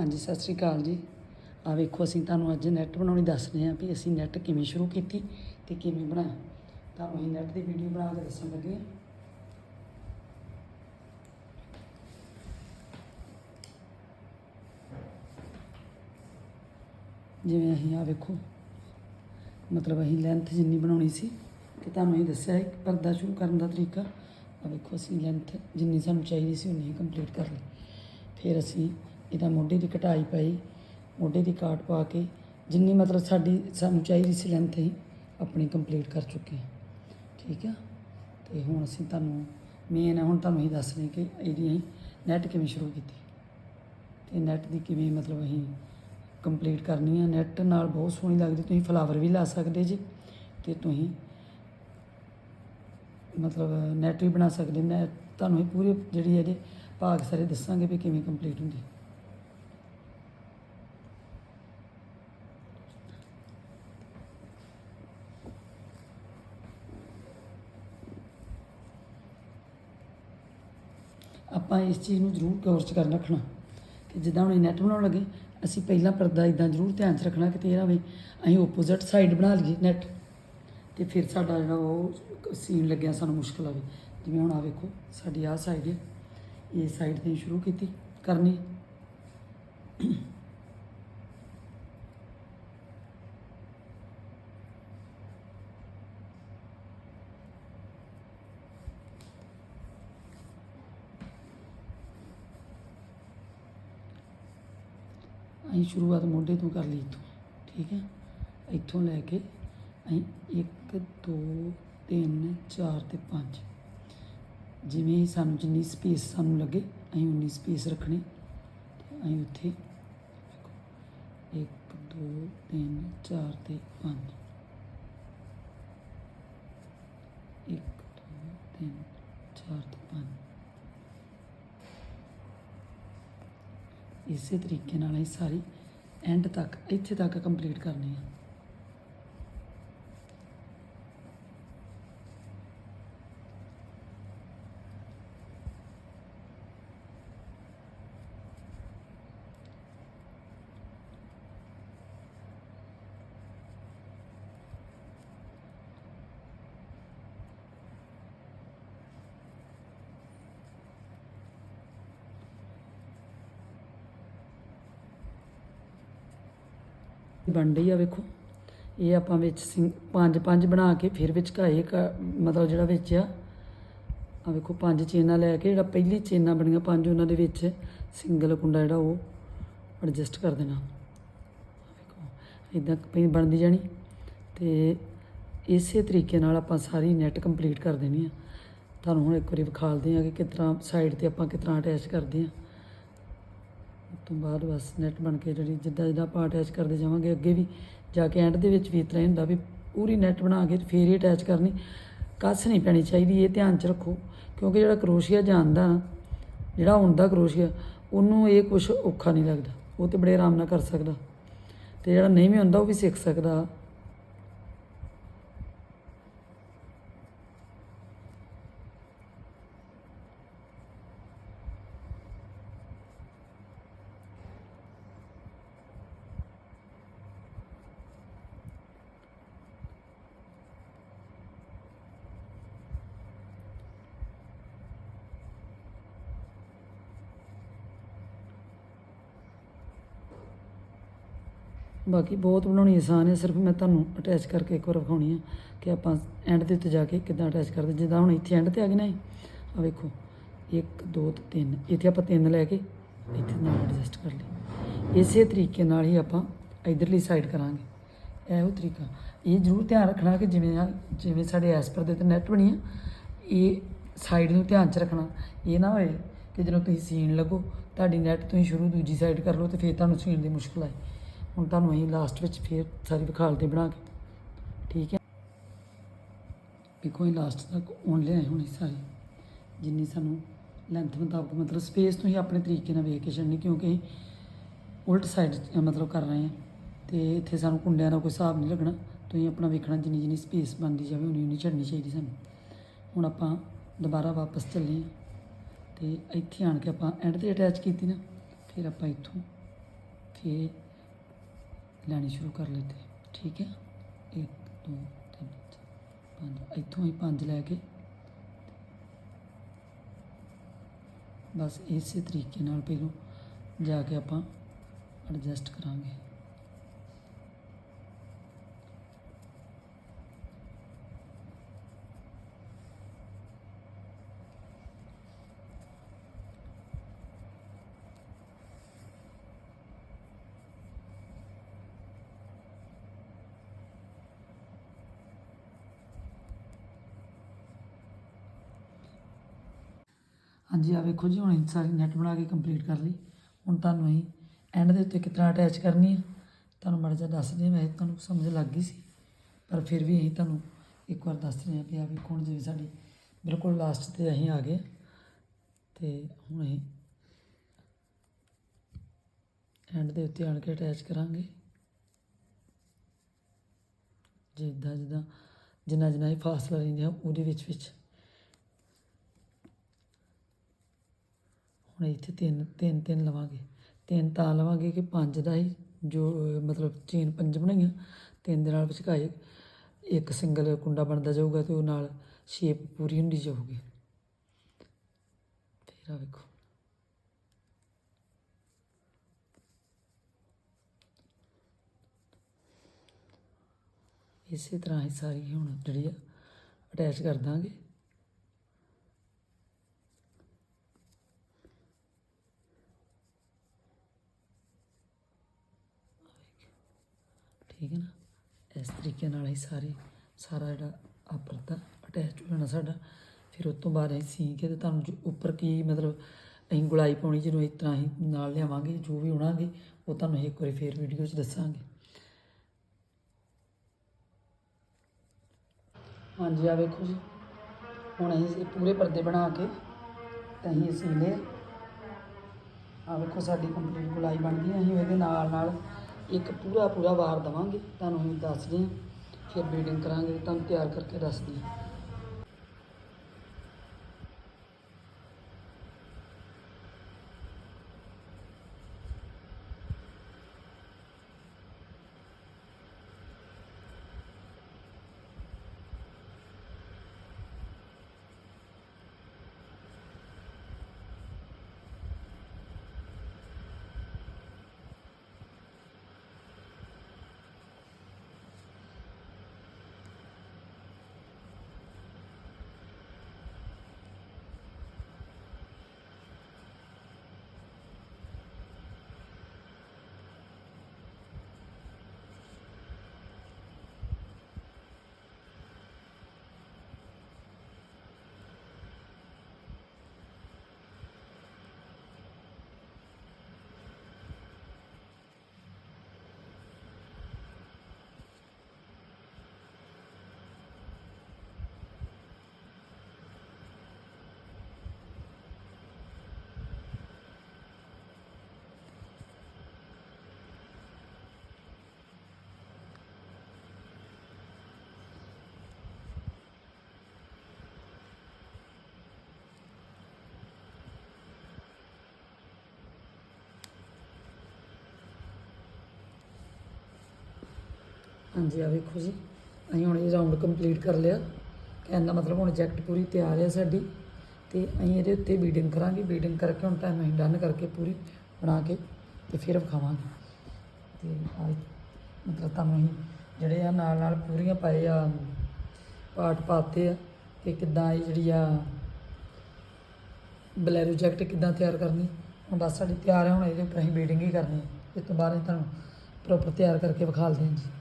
ਹਾਂਜੀ, ਸਤਿ ਸ੍ਰੀ ਅਕਾਲ ਜੀ। ਆ ਵੇਖੋ, ਅਸੀਂ ਤੁਹਾਨੂੰ ਅੱਜ ਨੈਟ ਬਣਾਉਣੀ ਦੱਸ ਰਹੇ ਹਾਂ ਵੀ ਅਸੀਂ ਨੈਟ ਕਿਵੇਂ ਸ਼ੁਰੂ ਕੀਤੀ ਤੇ ਕਿਵੇਂ ਬਣਾਇਆ। ਤੁਹਾਨੂੰ ਅਸੀਂ ਨੈਟ ਦੀ ਵੀਡੀਓ ਬਣਾ ਕੇ ਦੱਸਣ ਲੱਗੇ ਹਾਂ। ਜਿਵੇਂ ਅਸੀਂ ਆ ਵੇਖੋ, ਮਤਲਬ ਅਸੀਂ ਲੈਂਥ ਜਿੰਨੀ ਬਣਾਉਣੀ ਸੀ ਕਿ ਤੁਹਾਨੂੰ ਇਹ ਦੱਸਿਆ ਇੱਕ ਪਰਦਾ ਸ਼ੁਰੂ ਕਰਨ ਦਾ ਤਰੀਕਾ। ਆ ਵੇਖੋ, ਅਸੀਂ ਲੈਂਥ ਜਿੰਨੀ ਸਾਨੂੰ ਚਾਹੀਦੀ ਸੀ, ਉਨੀ ਹੀ ਕੰਪਲੀਟ ਕਰ ਲਈ। ਫਿਰ ਅਸੀਂ ਇਹਦਾ ਮੋਢੇ ਦੀ ਕਟਾਈ ਪਾਈ, ਮੋਢੇ ਦੀ ਕਾਟ ਪਾ ਕੇ ਜਿੰਨੀ ਮਤਲਬ ਸਾਡੀ ਸਾਨੂੰ ਚਾਹੀਦੀ ਸੀ ਲੈਂਥ ਹੀ ਆਪਣੀ ਕੰਪਲੀਟ ਕਰ ਚੁੱਕੇ ਹਾਂ। ਠੀਕ ਆ? ਤੇ ਹੁਣ ਅਸੀਂ ਤੁਹਾਨੂੰ ਮੇਨ ਹੁਣ ਤੁਹਾਨੂੰ ਅਸੀਂ ਦੱਸ ਰਹੇ ਕਿ ਇਹਦੀ ਅਸੀਂ ਨੈਟ ਕਿਵੇਂ ਸ਼ੁਰੂ ਕੀਤੀ। ਤੇ ਨੈਟ ਦੀ ਕਿਵੇਂ ਮਤਲਬ ਅਸੀਂ ਕੰਪਲੀਟ ਕਰਨੀ ਹੈ ਨੈਟ ਨਾਲ ਬਹੁਤ ਸੋਹਣੀ ਲੱਗਦੀ, ਤੁਸੀਂ ਫਲਾਵਰ ਵੀ ਲਾ ਸਕਦੇ ਜੀ ਤੇ ਤੁਸੀਂ ਮਤਲਬ ਨੈਟ ਵੀ ਬਣਾ ਸਕਦੇ। ਨੇ ਤੁਹਾਨੂੰ ਇਹ ਪੂਰੇ ਜਿਹੜੀ ਇਹਦੇ ਭਾਗ ਸਾਰੇ ਦੱਸਾਂਗੇ ਵੀ ਕਿਵੇਂ ਕੰਪਲੀਟ ਹੁੰਦੀ। ਆਪਾਂ ਇਸ ਚੀਜ਼ ਨੂੰ ਜ਼ਰੂਰ ਗੌਰ 'ਚ ਕਰ ਰੱਖਣਾ। ਕਿ ਜਿੱਦਾਂ ਹੁਣ ਨੈਟ ਬਣਾਉਣ ਲੱਗੇ, ਅਸੀਂ ਪਹਿਲਾਂ ਪਰਦਾ ਇਦਾਂ ਜ਼ਰੂਰ ਧਿਆਨ 'ਚ ਰੱਖਣਾ ਕਿ ਤੇਰਾ ਵੀ ਅਸੀਂ ਆਪੋਜ਼ਿਟ ਸਾਈਡ ਬਣਾ ਲਈਏ ਨੈਟ ਤੇ ਫਿਰ ਸਾਡਾ ਜਿਹੜਾ ਉਹ ਸੀਨ ਲੱਗਿਆ ਸਾਨੂੰ ਮੁਸ਼ਕਲ ਆਵੇ। ਜਿਵੇਂ ਹੁਣ ਆ ਵੇਖੋ, ਸਾਡੀ ਆਹ ਸਾਈਡ ਹੈ। ਇਹ ਸਾਈਡ ਤੇ ਸ਼ੁਰੂ ਕੀਤੀ, ਕਰਨੀ। ਅਸੀਂ ਸ਼ੁਰੂਆਤ ਮੋਢੇ ਤੋਂ ਕਰ ਲਈ ਇੱਥੋਂ, ਠੀਕ ਹੈ? ਇੱਥੋਂ ਲੈ ਕੇ ਅਸੀਂ 1 2 3 4 ਤੇ 5 ਜਿਵੇਂ ਹੀ ਸਾਨੂੰ ਜਿੰਨੀ ਸਪੇਸ ਸਾਨੂੰ ਲੱਗੇ, ਅਸੀਂ ਉਨੀ ਸਪੇਸ ਰੱਖਣੀ। ਅਸੀਂ ਉੱਥੇ 1 2 3 4 ਤੇ 5 1 2 3 4 ਤੇ 5 ਇਸੇ ਤਰੀਕੇ ਨਾਲ ਅਸੀਂ ਸਾਰੀ ਐਂਡ ਤੱਕ ਇੱਥੇ ਤੱਕ ਕੰਪਲੀਟ ਕਰਨੀ ਆ। ਬਣ ਰਹੀ ਆ, ਵੇਖੋ। ਇਹ ਆਪਾਂ ਵਿੱਚ ਸਿੰ- ਪੰਜ ਪੰਜ ਬਣਾ ਕੇ ਫਿਰ ਵਿੱਚ ਘਾਏ ਕ- ਮਤਲਬ ਜਿਹੜਾ ਵਿੱਚ ਆ ਆ ਵੇਖੋ, ਪੰਜ ਚੇਨਾਂ ਲੈ ਕੇ ਜਿਹੜਾ ਪਹਿਲੀ ਚੇਨਾਂ ਬਣੀਆਂ ਪੰਜ ਉਹਨਾਂ ਦੇ ਵਿੱਚ ਸਿੰਗਲ ਕੁੰਡਾ ਜਿਹੜਾ ਉਹ ਐਡਜਸਟ ਕਰ ਦੇਣਾ। ਵੇਖੋ ਇਦਾਂ ਪਈ ਬਣਦੀ ਜਾਣੀ। ਤੇ ਇਸੇ ਤਰੀਕੇ ਨਾਲ ਆਪਾਂ ਸਾਰੀ ਨੈਟ ਕੰਪਲੀਟ ਕਰ ਦੇਣੀ ਆ। ਤੁਹਾਨੂੰ ਹੁਣ ਇੱਕ ਵਾਰੀ ਵਿਖਾਲਦੇ ਆ ਕਿ ਕਿਸ ਤਰ੍ਹਾਂ ਸਾਈਡ ਤੇ ਆਪਾਂ ਕਿਸ ਤਰ੍ਹਾਂ ਅਟੈਚ ਕਰਦੇ ਆ। ਉਸ ਤੋਂ ਬਾਅਦ ਬਸ ਨੈਟ ਬਣ ਕੇ ਜਿਹੜੀ ਜਿੱਦਾਂ ਜਿੱਦਾਂ ਆਪਾਂ ਅਟੈਚ ਕਰਦੇ ਜਾਵਾਂਗੇ, ਅੱਗੇ ਵੀ ਜਾ ਕੇ ਐਂਡ ਦੇ ਵਿੱਚ ਵੀ ਇਸ ਤਰ੍ਹਾਂ ਹੀ ਹੁੰਦਾ ਵੀ ਪੂਰੀ ਨੈਟ ਬਣਾ ਕੇ ਤੇ ਫੇਰ ਹੀ ਅਟੈਚ ਕਰਨੀ। ਕੱਸ ਨਹੀਂ ਪੈਣੀ ਚਾਹੀਦੀ, ਇਹ ਧਿਆਨ 'ਚ ਰੱਖੋ। ਕਿਉਂਕਿ ਜਿਹੜਾ ਕਰੋਸ਼ੀਆ ਜਾਣਦਾ ਨਾ ਜਿਹੜਾ ਹੁੰਦਾ ਕਰੋਸ਼ੀਆ, ਉਹਨੂੰ ਇਹ ਕੁਝ ਔਖਾ ਨਹੀਂ ਲੱਗਦਾ। ਉਹ ਤੇ ਬੜੇ ਆਰਾਮ ਨਾਲ ਕਰ ਸਕਦਾ। ਤੇ ਜਿਹੜਾ ਨਹੀਂ ਵੀ ਹੁੰਦਾ, ਉਹ ਵੀ ਸਿੱਖ ਸਕਦਾ। ਬਾਕੀ ਬਹੁਤ ਬਣਾਉਣੀ ਆਸਾਨ ਹੈ, ਸਿਰਫ ਮੈਂ ਤੁਹਾਨੂੰ ਅਟੈਚ ਕਰਕੇ ਇੱਕ ਵਾਰ ਵਿਖਾਉਣੀ ਆ ਕਿ ਆਪਾਂ ਐਂਡ ਦੇ ਉੱਤੇ ਜਾ ਕੇ ਕਿੱਦਾਂ ਅਟੈਚ ਕਰਦੇ, ਜਿੱਦਾਂ ਹੁਣ ਇੱਥੇ ਐਂਡ ਤੇ ਆ ਗਏ ਨਾ ਆ ਵੇਖੋ 1 2 ਤੇ 3 ਇੱਥੇ ਆਪਾਂ 3 ਲੈ ਕੇ ਇੱਥੇ ਨਾਲ ਐਡਜਸਟ ਕਰ ਲਈ। ਇਸੇ ਤਰੀਕੇ ਨਾਲ ਹੀ ਆਪਾਂ ਇਧਰਲੀ ਸਾਈਡ ਕਰਾਂਗੇ। ਇਹੋ ਤਰੀਕਾ, ਇਹ ਜ਼ਰੂਰ ਧਿਆਨ ਰੱਖਣਾ ਕਿ ਜਿਵੇਂ ਆ, ਜਿਵੇਂ ਸਾਡੇ ਐਸਪਰ ਦੇ ਤੇ ਨੈਟ ਬਣੀ ਆ, ਇਹ ਸਾਈਡ ਨੂੰ ਧਿਆਨ 'ਚ ਰੱਖਣਾ। ਇਹ ਨਾ ਹੋਏ ਕਿ ਜਦੋਂ ਤੁਸੀਂ ਸੀਨ ਲੱਗੋ, ਤੁਹਾਡੀ ਨੈਟ ਤੁਸੀਂ ਸ਼ੁਰੂ ਦੂਜੀ ਸਾਈਡ ਕਰ ਲਓ ਤੇ ਫਿਰ ਤੁਹਾਨੂੰ ਸੀਨ ਦੀ ਮੁਸ਼ਕਲ ਆਏ। ਹੁਣ ਤੁਹਾਨੂੰ ਅਸੀਂ ਲਾਸਟ ਵਿੱਚ ਫਿਰ ਸਾਰੀ ਵਿਖਾਲਦੇ ਬਣਾ ਕੇ। ਠੀਕ ਹੈ? ਦੇਖੋ ਇਹ ਲਾਸਟ ਤੱਕ ਹੁਣ ਲਿਆਏ ਹੁਣ ਇਹ ਸਾਰੀ। ਜਿੰਨੀ ਸਾਨੂੰ ਲੈਂਥ ਮੁਤਾਬਕ ਮਤਲਬ ਸਪੇਸ ਤੁਸੀਂ ਆਪਣੇ ਤਰੀਕੇ ਨਾਲ ਵੇਖ ਕੇ ਛੱਡਣੀ, ਕਿਉਂਕਿ ਉਲਟ ਸਾਈਡ ਮਤਲਬ ਕਰ ਰਹੇ ਹਾਂ। ਤੇ ਇੱਥੇ ਸਾਨੂੰ ਕੁੰਡਿਆਂ ਦਾ ਕੋਈ ਹਿਸਾਬ ਨਹੀਂ ਲੱਗਣਾ। ਤੁਸੀਂ ਆਪਣਾ ਵੇਖਣਾ ਜਿੰਨੀ ਜਿੰਨੀ ਸਪੇਸ ਬਣਦੀ ਜਾਵੇ, ਉਨੀ ਉਨੀ ਛੱਡਣੀ ਚਾਹੀਦੀ ਸਾਨੂੰ। ਹੁਣ ਆਪਾਂ ਦੁਬਾਰਾ ਵਾਪਸ ਚੱਲੇ ਹਾਂ। ਤੇ ਇੱਥੇ ਆਣ ਕੇ ਆਪਾਂ ਐਂਡ ਤੇ ਅਟੈਚ ਕੀਤੀ ਨਾ, ਫਿਰ ਆਪਾਂ ਇੱਥੋਂ के ਲੈਣੇ ਸ਼ੁਰੂ ਕਰ ਲਿੱਤੇ ਠੀਕ ਹੈ? 1 2 3 5 ਇੱਥੋਂ ਹੀ 5 ਲੈ ਕੇ। ਬਸ ਇਸੇ ਤਰੀਕੇ ਨਾਲ ਪਹਿਲੋਂ ਜਾ ਕੇ ਆਪਾਂ ਐਡਜਸਟ ਕਰਾਂਗੇ। ਹਾਂਜੀ ਆ ਵੇਖੋ ਜੀ, ਹੁਣ ਅਸੀਂ ਸਾਰੀ ਨੈਟ ਬਣਾ ਕੇ ਕੰਪਲੀਟ ਕਰ ਲਈ। ਹੁਣ ਤੁਹਾਨੂੰ ਅਸੀਂ ਐਂਡ ਦੇ ਉੱਤੇ ਕਿਸ ਤਰ੍ਹਾਂ ਅਟੈਚ ਕਰਨੀ ਹੈ ਤੁਹਾਨੂੰ ਮਾੜਾ ਜਿਹਾ ਦੱਸ ਹਾਂ, ਵੈਸੇ ਤੁਹਾਨੂੰ ਸਮਝ ਲੱਗ ਗਈ ਸੀ, ਪਰ ਫਿਰ ਵੀ ਅਸੀਂ ਤੁਹਾਨੂੰ ਇੱਕ ਵਾਰ ਦੱਸ ਰਹੇ ਹਾਂ ਕਿ ਆ ਵੇਖੋ, ਹੁਣ ਜਿਵੇਂ ਸਾਡੀ ਬਿਲਕੁਲ ਲਾਸਟ ਤੇ ਅਸੀਂ ਆ ਗਏ ਤੇ ਹੁਣ ਅਸੀਂ ਐਂਡ ਦੇ ਉੱਤੇ ਆਣ ਕੇ ਅਟੈਚ ਕਰਾਂਗੇ। ਜਿੱਦਾਂ ਜਿੱਦਾਂ, ਜਿੰਨਾ ਜਿੰਨਾ ਇਹ ਫਾਸਲਾ ਆ ਉਹਦੇ ਵਿੱਚ ਵਿੱਚ ਹੁਣ ਇੱਥੇ ਤਿੰਨ ਤਿੰਨ ਤਿੰਨ ਲਵਾਂਗੇ। ਤਿੰਨ ਤਾਂ ਲਵਾਂਗੇ ਕਿ ਪੰਜ ਦਾ ਹੀ ਜੋ, ਮਤਲਬ ਚੇਨ ਪੰਜ ਬਣਾਈਆਂ, ਤਿੰਨ ਦੇ ਨਾਲ ਵਿਚਕਾਏ ਇੱਕ ਸਿੰਗਲ ਕੁੰਡਾ ਬਣਦਾ ਜਾਊਗਾ ਤੇ ਉਹ ਨਾਲ ਸ਼ੇਪ ਪੂਰੀ ਹੁੰਦੀ ਜਾਊਗੀ। ਫਿਰ ਆ ਵੇਖੋ। ਇਸੇ ਤਰ੍ਹਾਂ ਹੀ ਸਾਰੀ ਹੁਣ ਜਿਹੜੀ ਆ ਅਟੈਚ ਕਰ ਦਾਂਗੇ ਠੀਕ ਹੈ ਨਾ ਇਸ ਤਰੀਕੇ ਨਾਲ ਹੀ ਸਾਰੇ, ਸਾਰਾ ਜਿਹੜਾ ਆਪਰ ਦਾ ਅਟੈਚ ਹੋ ਜਾਣਾ ਸਾਡਾ। ਫਿਰ ਉਸ ਤੋਂ ਬਾਅਦ ਅਸੀਂ ਸੀ ਕੇ ਤੇ ਤੁਹਾਨੂੰ ਉੱਪਰ ਕੀ ਮਤਲਬ ਅਸੀਂ ਗੁਲਾਈ ਪਾਉਣੀ, ਜਿਹਨੂੰ ਇਸ ਤਰ੍ਹਾਂ ਹੀ ਨਾਲ ਲਿਆਵਾਂਗੇ, ਜੋ ਵੀ ਉਣਾਂਗੇ ਉਹ ਤੁਹਾਨੂੰ ਅਸੀਂ ਇੱਕ ਵਾਰੀ ਫੇਰ ਵੀਡੀਓ 'ਚ ਦੱਸਾਂਗੇ। ਹਾਂਜੀ ਆ ਵੇਖੋ ਜੀ। ਹੁਣ ਅਸੀਂ ਪੂਰੇ ਪਰਦੇ ਬਣਾ ਕੇ ਤੇ ਅਸੀਂ ਸੀ ਲਏ। ਆ ਵੇਖੋ ਸਾਡੀ ਕੰਪਲੀਟ ਗੁਲਾਈ ਬਣ ਗਈ, ਅਸੀਂ ਇਹਦੇ ਨਾਲ ਨਾਲ ਇੱਕ ਪੂਰਾ ਪੂਰਾ ਵਾਰ ਦਵਾਂਗੇ। ਤੁਹਾਨੂੰ ਅਸੀਂ ਦੱਸਦੇ ਹਾਂ। ਫਿਰ ਬੀਡਿੰਗ ਕਰਾਂਗੇ, ਤੁਹਾਨੂੰ ਤਿਆਰ ਕਰਕੇ ਦੱਸਦੇ ਹਾਂ। ਹਾਂਜੀ ਆ ਵੇਖੋ ਜੀ। ਅਸੀਂ ਹੁਣ ਇਹ ਰਾਉਂਡ ਕੰਪਲੀਟ ਕਰ ਲਿਆ। ਕਹਿਣ ਦਾ ਮਤਲਬ ਹੁਣ ਜੈਕਟ ਪੂਰੀ ਤਿਆਰ ਹੈ ਸਾਡੀ। ਤੇ ਅਸੀਂ ਇਹਦੇ ਉੱਤੇ ਬੀਡਿੰਗ ਕਰਾਂਗੇ। ਬੀਡਿੰਗ ਕਰਕੇ ਹੁਣ ਤੁਹਾਨੂੰ ਅਸੀਂ ਡਨ ਕਰਕੇ ਪੂਰੀ ਬਣਾ ਕੇ ਤੇ ਫਿਰ ਵਿਖਾਵਾਂਗੇ। ਤੇ ਆ ਮਤਲਬ ਤੁਹਾਨੂੰ ਅਸੀਂ ਜਿਹੜੇ ਆ ਨਾਲ ਨਾਲ ਪੂਰੀਆਂ ਪਾਏ ਆ ਪਾਟ ਪਾਤੇ ਆ। ਕਿ ਕਿੱਦਾਂ ਇਹ ਜਿਹੜੀ ਆ ਬਲੈਰੋ ਜੈਕਟ ਕਿੱਦਾਂ ਤਿਆਰ ਕਰਨੀ? ਹੁਣ ਬਸ ਸਾਡੀ ਤਿਆਰ ਹੈ ਹੁਣ ਇਹਦੇ ਉੱਪਰ ਅਸੀਂ ਬੀਡਿੰਗ ਹੀ ਕਰਨੀ ਹੈ ਇਸ ਤੋਂ ਬਾਅਦ ਅਸੀਂ ਤੁਹਾਨੂੰ ਪ੍ਰੋਪਰ ਤਿਆਰ ਕਰਕੇ ਵਿਖਾਲਦੇ ਹਾਂ ਜੀ।